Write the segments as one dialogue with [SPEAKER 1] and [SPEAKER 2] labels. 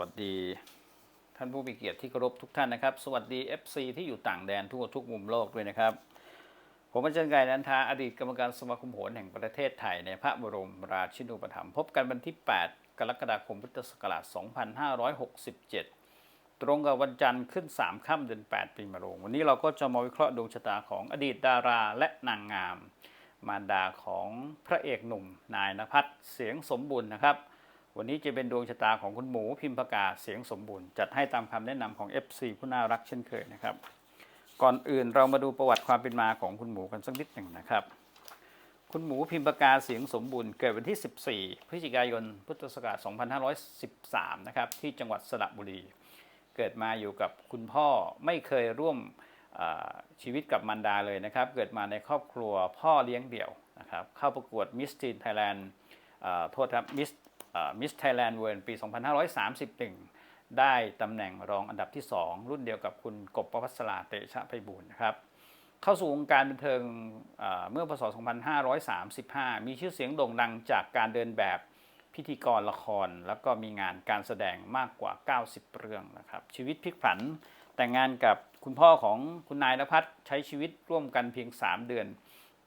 [SPEAKER 1] วัสดี ท่านผู้มีเกียรติที่เคารพทุกท่านนะครับ สวัสดี FC ที่อยู่ต่างแดนทั่วทุกมุมโลกด้วยนะครับ ผมอาจารย์ไก่นันทาอดีตกรรมการสมาคมโหรแห่งประเทศไทยในพระบรมราชินูปถัมภ์พบกันวันที่ 8 กรกฎาคมพุทธศักราช 2567 ตรงกับวันจันทร์ขึ้น 3 ค่ำเดือน 8 ปีมะโรง วันนี้เราก็จะมาวิเคราะห์ดวงชะตาของอดีตดาราและนางงาม มารดาของพระเอกหนุ่มนายนภัสเสียงสมบูรณ์นะครับ วันนี้จะเป็นดวงชะตาของคุณหมูพิมพากาเสียงสมบูรณ์ จัดให้ตามคำแนะนำของ FC ผู้น่ารักเช่นเคยนะครับ ก่อนอื่นเรามาดูประวัติความเป็นมาของคุณหมูกันสักนิดหนึ่งนะครับ คุณหมูพิมพากาเสียงสมบูรณ์เกิดวันที่ 14 พฤศจิกายน พุทธศักราช 2513 นะครับที่จังหวัดสระบุรี เกิดมาอยู่กับคุณพ่อไม่เคยร่วมชีวิตกับมารดาเลยนะครับ เกิดมาในครอบครัวพ่อเลี้ยงเดี่ยวนะครับ เข้าประกวดมิสทีนไทยแลนด์โทษครับมิส มิสไทยแลนด์เวิร์ปี 2531 ได้ตำแหน่งรองอันดับที่ 2 รุ่นเดียวกับคุณกบประพัสราเตชะไพบูลนะครับเข้าสู่วงการบันเทิงเอ่อเมื่อพศ 2535 มีชื่อเสียงโด่งดังจากการเดินแบบพิธีกรละคร แล้วก็มีงานการแสดงมากกว่า 90 เรื่องนะครับ ชีวิตพลิกผันแต่งงานกับคุณพ่อของคุณนายนภัสใช้ชีวิตร่วมกันเพียง 3 เดือน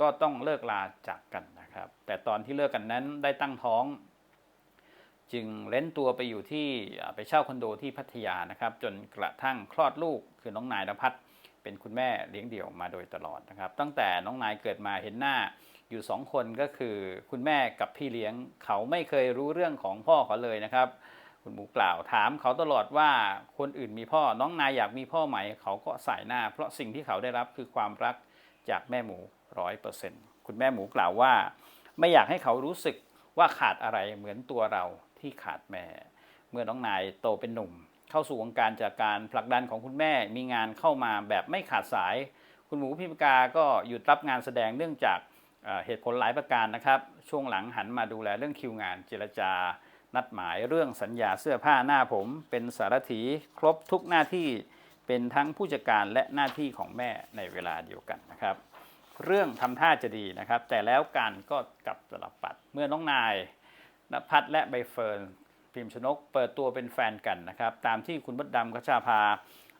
[SPEAKER 1] ก็ต้องเลิกลาจากกันนะครับ แต่ตอนที่เลิกกันนั้นได้ตั้งท้อง จึงเล้นตัวไปอยู่ที่ไปเช่าคอนโดที่พัทยานะครับ จนกระทั่งคลอดลูกคือน้องนายนภัสเป็นคุณแม่เลี้ยงเดี่ยวมาโดยตลอดนะครับ ตั้งแต่น้องนายเกิดมาเห็นหน้าอยู่สองคนก็คือคุณแม่กับพี่เลี้ยงเขาไม่เคยรู้เรื่องของพ่อเขาเลยนะครับ คุณหมูกล่าวถามเขาตลอดว่าคนอื่นมีพ่อน้องนายอยากมีพ่อไหม เขาก็สายหน้า เพราะสิ่งที่เขาได้รับคือความรักจากแม่หมูร้อยเปอร์เซ็นต์คุณแม่หมูกล่าวว่า ไม่อยากให้เขารู้สึกว่าขาดอะไรเหมือนตัวเรา ที่ขาดแม่ เมื่อน้องนายโตเป็นหนุ่ม เข้าสู่วงการจากการผลักดันของคุณแม่ มีงานเข้ามาแบบไม่ขาดสาย คุณหมูพิมพ์กาก็หยุดรับงานแสดงเนื่องจากเอ่อเหตุผลหลายประการนะครับ ช่วงหลังหันมาดูแลเรื่องคิวงานเจรจา นัดหมายเรื่องสัญญาเสื้อผ้าหน้าผม เป็นสารถีครบทุกหน้าที่เป็นทั้งผู้จัดการและหน้าที่ของแม่ในเวลาเดียวกันนะครับ เรื่องทำท่าจะดีนะครับ แต่แล้วการก็กลับตลับปัดเมื่อน้องนาย นภัสและใบเฟิร์นพิมพ์ชนก เปิดตัวเป็นแฟนกันนะครับ ตามที่คุณมดดำกชาพา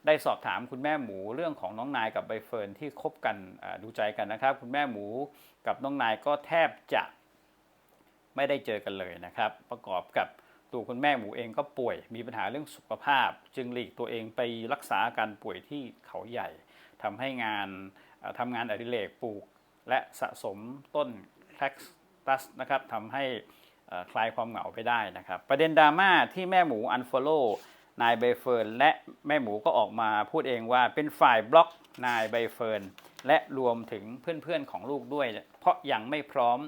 [SPEAKER 1] ได้สอบถามคุณแม่หมูเรื่องของน้องนายกับใบเฟิร์นที่คบกันดูใจกันนะครับ คุณแม่หมูกับน้องนายก็แทบจะไม่ได้เจอกันเลยนะครับ ประกอบกับตัวคุณแม่หมูเองก็ป่วย มีปัญหาเรื่องสุขภาพ จึงหลีกตัวเองไปรักษาอาการป่วยที่เขาใหญ่ทำให้งานเอ่อทำงานอดิเรกปลูก และสะสมต้นแคคตัสนะครับทำให้ คลายความเหงาไปได้นะครับ ประเด็นดราม่าที่แม่หมูอันฟอลโล่นายใบเฟิร์นและแม่หมูก็ออกมาพูดเองว่าเป็นฝ่ายบล็อกนายใบเฟิร์นและรวมถึงเพื่อนๆของลูกด้วย เพราะยังไม่พร้อม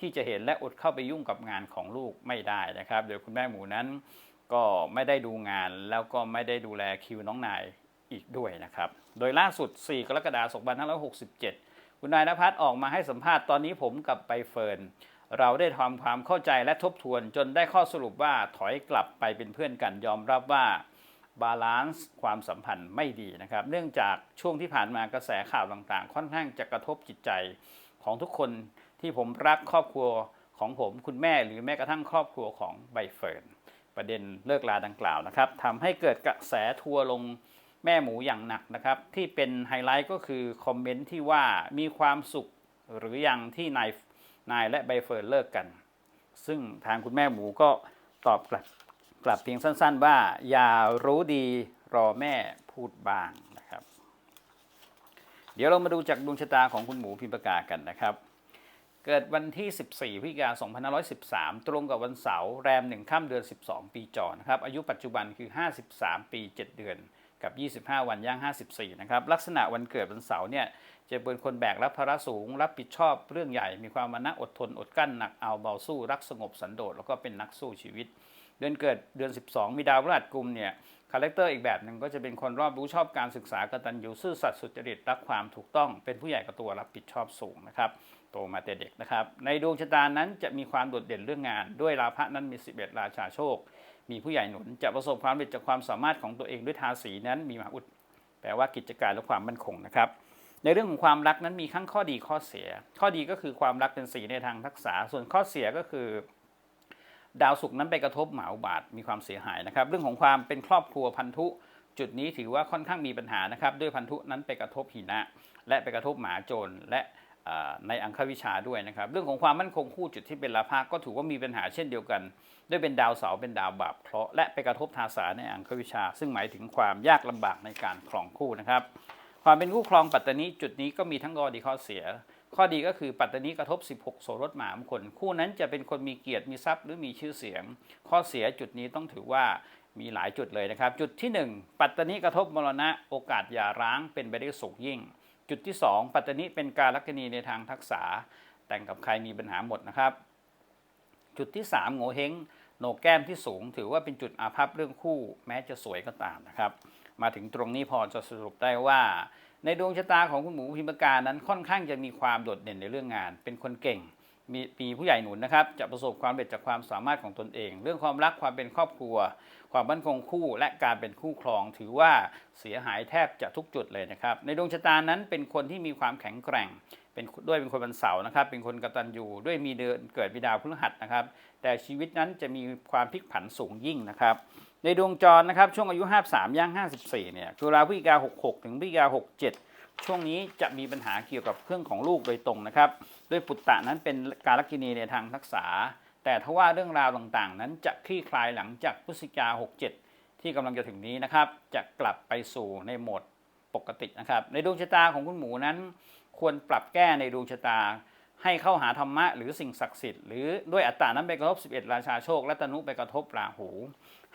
[SPEAKER 1] ที่จะเห็นและอดเข้าไปยุ่งกับงานของลูกไม่ได้นะครับโดยคุณแม่หมูนั้นก็ไม่ได้ดูงานแล้วก็ไม่ได้ดูแลคิวน้องนายอีกด้วยนะครับ โดยล่าสุด 4 กรกฎาคม 2567 คุณนายนภัสออกมาให้สัมภาษณ์ตอนนี้ผมกับใบเฟิร์น เราได้ทำความเข้าใจและทบทวนจนได้ข้อสรุปว่าถอยกลับไปเป็นเพื่อนกันยอมรับว่าบาลานซ์ความสัมพันธ์ไม่ดีนะครับ เนื่องจากช่วงที่ผ่านมากระแสข่าวต่างๆ ค่อนข้างจะกระทบจิตใจของทุกคนที่ผมรักครอบครัวของผมคุณแม่หรือแม้กระทั่งครอบครัวของใบเฟิร์นประเด็นเลิกลาดังกล่าวนะครับทำให้เกิดกระแสทัวลงแม่หมูอย่างหนักนะครับ ที่เป็นไฮไลท์ก็คือคอมเมนต์ที่ว่ามีความสุขหรือยังที่นาย นายและใบเฟิร์นเลิกกัน ซึ่งทางคุณแม่หมูก็ตอบกลับกลับเพียงสั้นๆว่า อย่ารู้ดีรอแม่พูดบ้างนะครับ เดี๋ยวเรามาดูจากดวงชะตาของคุณหมูพิมพ์ปากกากันนะครับ เกิดวันที่ 14พฤศจิกายน2513 ตรงกับวันเสาร์แรม1ค่ำเดือน 12 ปีจอนะครับอายุปัจจุบันคือ 53 ปี 7 เดือน กับ 25 วันย่าง 54 นะครับ ลักษณะวันเกิดวันเสาร์เนี่ยจะเป็นคนแบกรับภาระสูง รับผิดชอบเรื่องใหญ่ มีความมานะอดทนอดกั้นหนักเอาเบาสู้รักสงบสันโดษแล้วก็เป็นนักสู้ชีวิต เดือนเกิดเดือน 12 มีดาวพฤหัสกุมเนี่ยคาแรคเตอร์อีกแบบหนึ่งก็จะเป็นคนรอบรู้ชอบการศึกษากตัญญูซื่อสัตย์สุจริตรักความถูกต้อง เป็นผู้ใหญ่กับตัวรับผิดชอบสูงนะครับโตมาแต่เด็กนะครับ ในดวงชะตานั้นจะมีความโดดเด่นเรื่องงาน ด้วยราพะนั้นมี 11 ราชาโชค มีผู้ใหญ่หนุนจะประสบความสำเร็จจากความสามารถของตัวเองด้วยทาสีนั้นมีมหาอุด แปลว่ากิจการและความมั่นคงนะครับ ในเรื่องของความรักนั้นมีทั้งข้อดีข้อเสีย ข้อดีก็คือความรักเป็นสีในทางทักษะส่วนข้อเสียก็คือ ดาวศุกร์นั้นไปกระทบหมาอุบาทมีความเสียหายนะครับ เรื่องของความเป็นครอบครัวพันธุ จุดนี้ถือว่าค่อนข้างมีปัญหานะครับ ด้วยพันธุนั้นไปกระทบหินะ และไปกระทบหมาโจรและ ในอังควิชาด้วยนะครับ เรื่องของความมั่นคงคู่จุดที่เป็นลาภะก็ถือว่ามีปัญหาเช่นเดียวกัน ด้วยเป็นดาวเสาร์เป็นดาวบาปเคราะห์และไปกระทบทาสาในอังควิชา ซึ่งหมายถึงความยากลำบากในการครองคู่นะครับ ความเป็นคู่ครองปัตตานีจุดนี้ก็มีทั้งข้อดีข้อเสีย ข้อดีก็คือปัตตานีกระทบ 16 โสรถหมามคลคู่นั้นจะเป็นคนมีเกียรติมีทรัพย์หรือมีชื่อเสียง ข้อเสียจุดนี้ต้องถือว่ามีหลายจุดเลยนะครับ จุดที่ 1 ปัตตานีกระทบมรณะโอกาสหย่าร้างเป็นไปได้สูงยิ่ง จุดที่ 2 ปัตตานีเป็นการลักณีในทางทักษะแต่งกับใครมีปัญหาหมดนะครับ จุดที่ 3 โงเฮงโหนกแก้มที่สูง ถือว่าเป็นจุดอาภัพเรื่องคู่ แม้จะสวยก็ตามนะครับ มาถึงตรงนี้พอจะสรุปได้ว่า ในดวงชะตาของคุณหมูพิมพ์การนั้นค่อนข้างจะมีความโดดเด่นในเรื่องงาน เป็นคนเก่งมีมีผู้ใหญ่หนุนนะครับ จะประสบความสำเร็จจากความสามารถของตนเอง เรื่องความรักความเป็นครอบครัว ความมั่นคงคู่และการเป็นคู่ครองถือว่าเสียหายแทบจะทุกจุดเลยนะครับ ในดวงชะตานั้นเป็นคนที่มีความแข็งแกร่งเป็นด้วยเป็นคนวันเสาร์นะครับ เป็นคนกตัญญูด้วยมีเดือนเกิดวิดาวพฤหัสนะครับ แต่ชีวิตนั้นจะมีความพลิกผันสูงยิ่งนะครับ ในดวงจรนะครับช่วงอายุ 53ย่าง54เนี่ยตุลาพฤศจิกา66 ถึงพฤศจิกา67ช่วงนี้จะมีปัญหาเกี่ยวกับเครื่องของลูกโดยตรงนะครับ ด้วยปุตตะนั้นเป็นการลักกินีในทางทักษา แต่ทว่าเรื่องราวต่างๆ นั้นจะคลี่คลายหลังจากพฤศจิกา 67 ที่กำลังจะถึงนี้นะครับ จะกลับไปสู่ในโหมดปกตินะครับ ในดวงชะตาของคุณหมูนั้น ควรปรับแก้ในดวงชะตา ให้เข้าหาธรรมะหรือสิ่งศักดิ์สิทธิ์หรือด้วยอัตตานั้นไปกระทบ 11 ราชาโชคและตนุไปกระทบราหู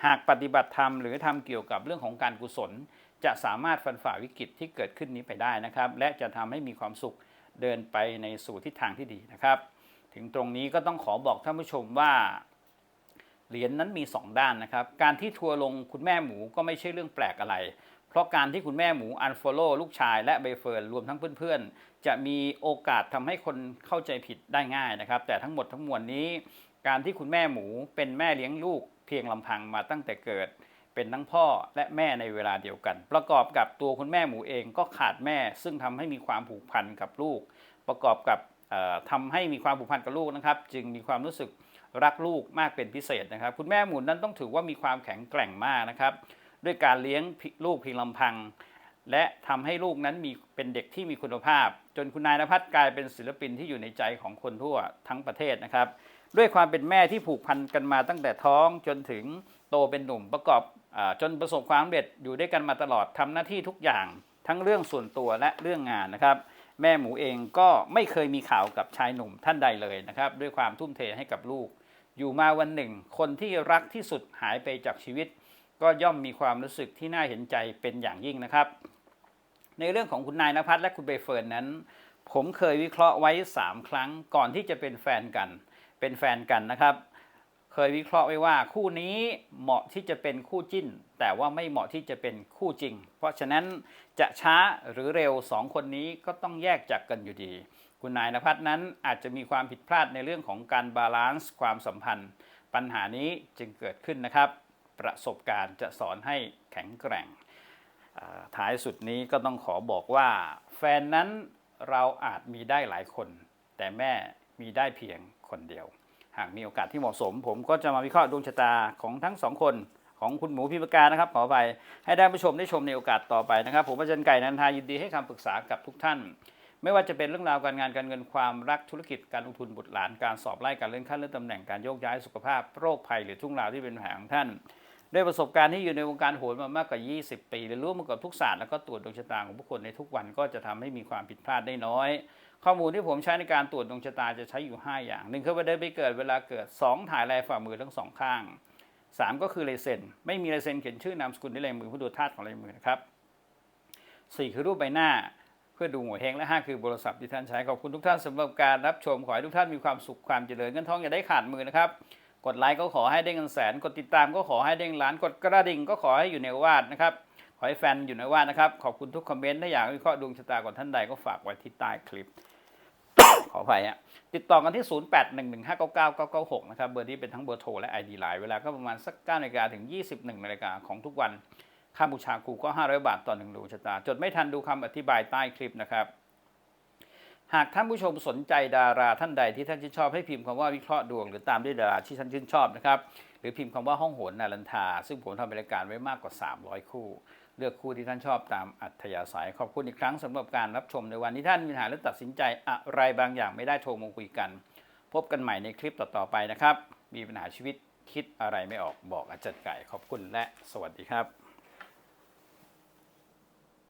[SPEAKER 1] หากปฏิบัติธรรมหรือทำเกี่ยวกับเรื่องของการกุศล จะสามารถฟันฝ่าวิกฤตที่เกิดขึ้นนี้ไปได้นะครับ และจะทำให้มีความสุขเดินไปในสู่ทิศทางที่ดีนะครับ ถึงตรงนี้ก็ต้องขอบอกท่านผู้ชมว่าเหรียญนนั้นมี 2 ด้านนะครับ การที่ทัวลงคุณแม่หมูก็ไม่ใช่เรื่องแปลกอะไร เพราะการที่คุณแม่หมูอันฟอลโล่ลูกชายและใบเฟิร์นรวมทั้งเพื่อนๆ จะมีโอกาสทำให้คนเข้าใจผิดได้ง่ายนะครับ แต่ทั้งหมดทั้งมวลนี้ การที่คุณแม่หมูเป็นแม่เลี้ยงลูก เพียงลำพังมาตั้งแต่เกิด เป็นทั้งพ่อและแม่ในเวลาเดียวกัน ประกอบกับตัวคุณแม่หมูเองก็ขาดแม่ ซึ่งทำให้มีความผูกพันกับลูก ประกอบกับ ทำให้มีความผูกพันกับลูกนะครับ จึงมีความรู้สึกรักลูกมากเป็นพิเศษนะครับ คุณแม่หมูนั้นต้องถือว่ามีความแข็งแกร่งมากนะครับ ด้วยการเลี้ยงลูกเพียงลำพัง และทำให้ลูกนั้นมีเป็นเด็กที่มีคุณภาพ จนคุณนายนภัสกลายเป็นศิลปินที่อยู่ในใจของคนทั่วทั้งประเทศนะครับ ด้วยความเป็นแม่ที่ผูกพันกันมาตั้งแต่ท้องจนถึงโตเป็นหนุ่มประกอบอจนประสบความสำเร็จอยู่ด้วยกันมาตลอดทำหน้าที่ทุกอย่างทั้งเรื่องส่วนตัวและเรื่องงานนะครับ แม่หมูเองก็ไม่เคยมีข่าวกับชายหนุ่มท่านใดเลยนะครับ ด้วยความทุ่มเทให้กับลูก อยู่มาวันหนึ่ง คนที่รักที่สุดหายไปจากชีวิต ก็ย่อมมีความรู้สึกที่น่าเห็นใจเป็นอย่างยิ่งนะครับ ในเรื่องของคุณนายนภัสและคุณใบเฟิร์นนั้น ผมเคยวิเคราะห์ไว้ 3 ครั้งก่อนที่จะเป็นแฟนกัน เป็นแฟนกันนะครับ เคยวิเคราะห์ไว้ว่าคู่นี้เหมาะที่จะเป็นคู่จิ้น แต่ว่าไม่เหมาะที่จะเป็นคู่จริง เพราะฉะนั้นจะช้าหรือเร็วสองคนนี้ก็ต้องแยกจากกันอยู่ดี คุณนายนภัสนั้นอาจจะมีความผิดพลาดในเรื่องของการบาลานซ์ความสัมพันธ์ ปัญหานี้จึงเกิดขึ้นนะครับ ประสบการณ์จะสอนให้แข็งแกร่งท้ายสุดนี้ก็ต้องขอบอกว่า แฟนนั้นเราอาจมีได้หลายคน แต่แม่มีได้เพียงคนเดียว หากมีโอกาสที่เหมาะสม ผมก็จะมาวิเคราะห์ดวงชะตาของทั้งสองคนของคุณหมูพิมพการนะครับขอไปให้ได้ผู้ชมได้ชมในโอกาสต่อไปนะครับ ผมอาจารย์ไก่นันทายินดีให้คำปรึกษากับทุกท่าน ไม่ว่าจะเป็นเรื่องราวการงานการเงินความรักธุรกิจการลงทุนบุตรหลานการสอบไล่การเลื่อนขั้นเลื่อนตำแหน่งการโยกย้ายสุขภาพโรคภัยหรือทุ่งราวที่เป็นปัญหาของท่าน ด้วยประสบการณ์ที่อยู่ในวงการโหนมามากกว่า 20 ปีเรียนรู้มากับทุกศาสตร์แล้วก็ตรวจดวงชะตาของผู้คนในทุกวันก็จะทำให้มีความผิดพลาดได้น้อย ข้อมูลที่ผมใช้ในการตรวจดวงชะตาจะใช้อยู่ 5 อย่างหนึ่งคือวันเดือนปีเกิดเวลาเกิด 2 ถ่ายลายฝ่ามือทั้งสองข้าง 3 ก็คือลายเซ็นไม่มีลายเซ็นเขียนชื่อนามสกุลในลายมือผู้ดูธาตุของลายมือนะครับ4คือรูปใบหน้าเพื่อดูหัวเฮงและ 5 คือโทรศัพท์ที่ท่านใช้ขอบคุณทุกท่านสำหรับการรับชมขอให้ทุกท่านมีความสุขความเจริญเงินทองอย่าได้ขาดมือนะครับ กดไลค์ก็ขอให้ได้เงินแสน กดติดตามก็ขอให้ได้เงินล้าน กดกระดิ่งก็ขอให้อยู่ในวาดนะครับ ขอให้แฟนอยู่ในวาดนะครับ ขอบคุณทุกคอมเมนต์ ถ้าอยากวิเคราะห์ดวงชะตาก่อนท่านใดก็ฝากไว้ที่ใต้คลิป ขออภัยฮะ ติดต่อกันที่ 0811599996 นะครับ เบอร์นี้เป็นทั้งเบอร์โทรและ ID ไลน์เวลาก็ประมาณสัก9นาฬิกาถึง 21นาฬิกาของทุกวัน ค่าบูชาครูก็ 500 บาทต่อหนึ่งดวงชะตา จดไม่ทันดูคำอธิบายใต้คลิปนะครับ หากท่านผู้ชมสนใจดาราท่านใดที่ท่านชื่นชอบให้พิมพ์คำว่าวิเคราะห์ดวง หรือตามด้วยดาราที่ท่านชื่นชอบนะครับหรือพิมพ์คำว่าห้องโหนนารันทา ซึ่งผมทำรายการไว้มากกว่า 300 คู่ เลือกคู่ที่ท่านชอบตามอัธยาศัยขอบคุณอีกครั้งสำหรับการรับชมในวันที่ท่านมีปัญหาและตัดสินใจอะไรบางอย่างไม่ได้โทรมาคุยกัน พบกันใหม่ในคลิปต่อๆไปนะครับ มีปัญหาชีวิตคิดอะไรไม่ออกบอกอาจารย์ไก่ขอบคุณและสวัสดีครับ